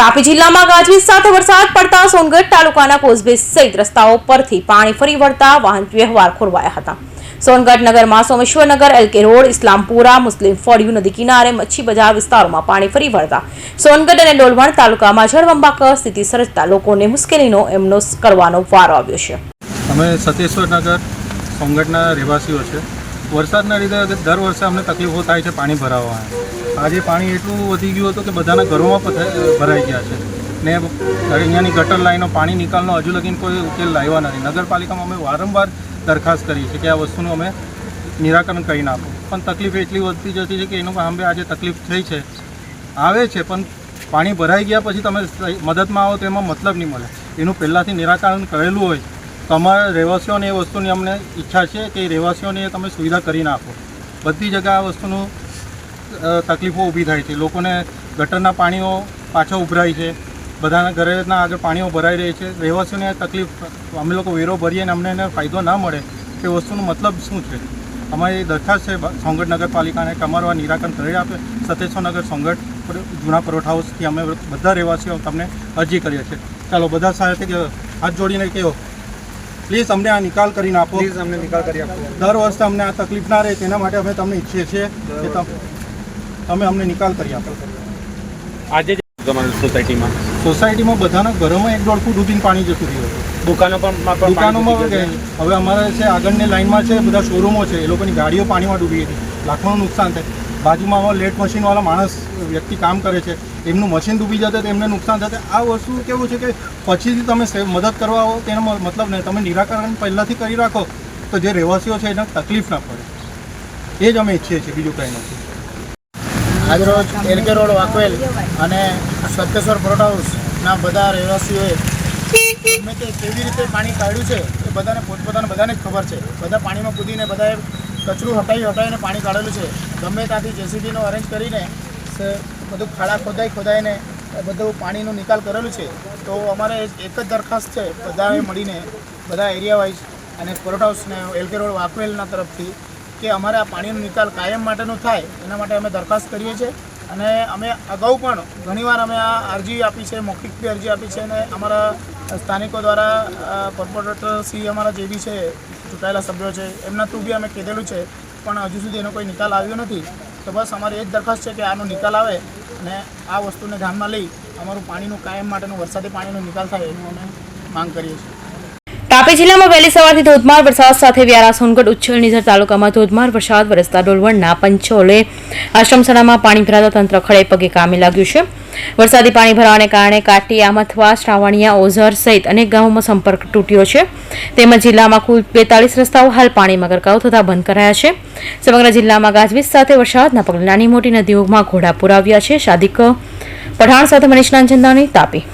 તાપી જિલ્લામાં ગાજવીજ સાથે વરસાદ પડતા સોનગઢ તાલુકાના કોઝવે સહિત રસ્તાઓ પરથી પાણી ફરી વળતા વાહન વ્યવહાર ખોરવાયા હતા. સોનગઢ નગરમાં સોમેશ્વરનગર એલકે રોડ, ઇસ્લામપુરા, મુસ્લિમ ફળિયું નદી કિનારે મચ્છી બજાર વિસ્તારોમાં પાણી ફરી વળતા સોનગઢ અને ડોલવણ તાલુકામાં જળબંબાકર સ્થિતિ સર્જતા લોકોને મુશ્કેલીનો એમનો કરવાનો વારો આવ્યો છે. અમે સતીશ્વરનગર, સોનગઢના રહેવાસીઓ છે. વરસાદના લીધે દર વર્ષે અમને તકલીફો થાય છે પાણી ભરાવવા આજે પાણી એટલું વધી ગયું હતું કે બધાના ઘરોમાં ભરાઈ ગયા છે. ને અહીંયાની ગટર લાઈનો, પાણી નિકાલનો હજુ લગીન કોઈ ઉકેલ લાવ્યા નથી. નગરપાલિકામાં અમે વારંવાર દરખાસ્ત કરી છે કે આ વસ્તુનું અમે નિરાકરણ કરી નાખો. પણ તકલીફ એટલી વધતી જતી છે કે એનું સામે આજે તકલીફ થઈ છે. આવે છે, પણ પાણી ભરાઈ ગયા પછી તમે મદદમાં આવો તો એમાં મતલબ નહીં મળે. એનું પહેલાંથી નિરાકરણ કરેલું હોય. તો અમારા રહેવાસીઓને એ વસ્તુની અમને ઈચ્છા છે કે એ રહેવાસીઓને તમે સુવિધા કરી નાખો. બધી જગ્યાએ આ વસ્તુનું તકલીફો ઊભી થાય છે. લોકોને ગટરના પાણીઓ પાછા ઉભરાય છે. બધાના ઘરેના આગળ પાણીઓ ભરાઈ રહી છે. રહેવાસીઓને તકલીફ અમે લોકો વેરો ભરીએ અને અમને એને ફાયદો ના મળે તે વસ્તુનો મતલબ શું છે? અમારી દરખાસ્ત છે સોંગઢ નગરપાલિકાને કે અમારું આ નિરાકરણ કરી આપે. સતેશ્વર નગર સોંગઢ જૂના પરોઠા હાઉસથી અમે બધા રહેવાસીઓ તમને અરજી કરીએ છીએ. ચાલો બધા સાથે હાથ જોડીને કહો. પ્લીઝ અમને આ નિકાલ કરીને આપો. પ્લીઝ અમને નિકાલ કરી આપો. દર વર્ષે અમને આ તકલીફ ના રહે તેના માટે અમે તમને ઈચ્છીએ છીએ કે તમ- અમને નિકાલ કરી આપો. આજે જ તમારી સોસાયટીમાં? સોસાયટીમાં બધાના ઘરોમાં એક દોઢ ફૂટ સુધીનું પાણી જતું રહ્યું હતું. દુકાનો પણ દુકાનોમાં હવે અમારે છે આગળની લાઇનમાં છે બધા શોરૂમો છે. એ લોકોની ગાડીઓ પાણીમાં ડૂબી હતી. લાખોનું નુકસાન થાય. બાજુમાં લેટ મશીનવાળા માણસ વ્યક્તિ કામ કરે છે. એમનું મશીન ડૂબી જશે તો એમને નુકસાન થશે આ વસ્તુ કેવું છે કે પછીથી તમે મદદ કરવા આવો તેનો મતલબ નહીં. તમે નિરાકરણ પહેલાંથી કરી રાખો તો જે રહેવાસીઓ છે એને તકલીફ ના પડે. એ જ અમે ઈચ્છીએ છીએ બીજું કંઈ નથી. આજરોજ એલકે રોડ વાકવેલ અને સત્યેશ્વર પ્રોટ હાઉસના બધા રહેવાસીઓએ ગમે તે કેવી રીતે પાણી કાઢ્યું છે એ બધાને પોતપોતાને બધાને જ ખબર છે. બધા પાણીમાં કૂદીને બધાએ કચરું હટાવી હટાવીને પાણી કાઢેલું છે. ગમે ત્યાંથી જેસીબીનો અરેન્જ કરીને બધું ખાડા ખોદાઈ ખોદાઈને બધું પાણીનો નિકાલ કરેલું છે. તો અમારે એક જ દરખાસ્ત છે. બધાએ મળીને બધા એરિયા વાઇઝ અને કોર્ટ હાઉસને એલકે રોડ વાકવેલના તરફથી કે અમારે આ પાણીનો નિકાલ કાયમ માટેનો થાય, એના માટે અમે દરખાસ્ત કરીએ છીએ. અને અમે અગાઉ પણ ઘણીવાર અમે આ અરજી આપી છે, મૌખિક અરજી આપી છે અને અમારા સ્થાનિકો દ્વારા કોર્પોરેટર શ્રી અમારા જે બી છે, ચૂંટાયેલા સભ્યો છે, એમના થ્રુ બી અમે કીધેલું છે, પણ હજુ સુધી એનો કોઈ નિકાલ આવ્યો નથી. તો બસ અમારી એ જ દરખાસ્ત છે કે આનો નિકાલ આવે અને આ વસ્તુને ધ્યાનમાં લઈ અમારું પાણીનું કાયમ માટેનું વરસાદી પાણીનો નિકાલ થાય એનું અમે માંગ કરીએ છીએ. તાપી જિલ્લામાં વહેલી સવારથી ધોધમાર વરસાદ સાથે વ્યારા સોનગઢ, ઉચ્છલ તાલુકામાં ધોધમાર વરસાદ, વરસતા ડોલવણના પંચોલે આશ્રમશાળામાં પાણી ભરાતા તંત્ર ખડે પગે કામે લાગ્યું છે. વરસાદી પાણી ભરાવાને કારણે કાટી, આમથવા, શ્રાવણિયા, ઓઝર સહિત અનેક ગામોમાં સંપર્ક તૂટ્યો છે. તેમજ જિલ્લામાં કુલ બેતાલીસ રસ્તાઓ હાલ પાણીમાં ગરકાવ થતા બંધ કરાયા છે. સમગ્ર જિલ્લામાં ગાજવીજ સાથે વરસાદના પગલે નાની મોટી નદીઓમાં ઘોડાપુર આવ્યા છે. શાદિક પઠાણ સાથે મનીષ નાંચંદાની તાપી.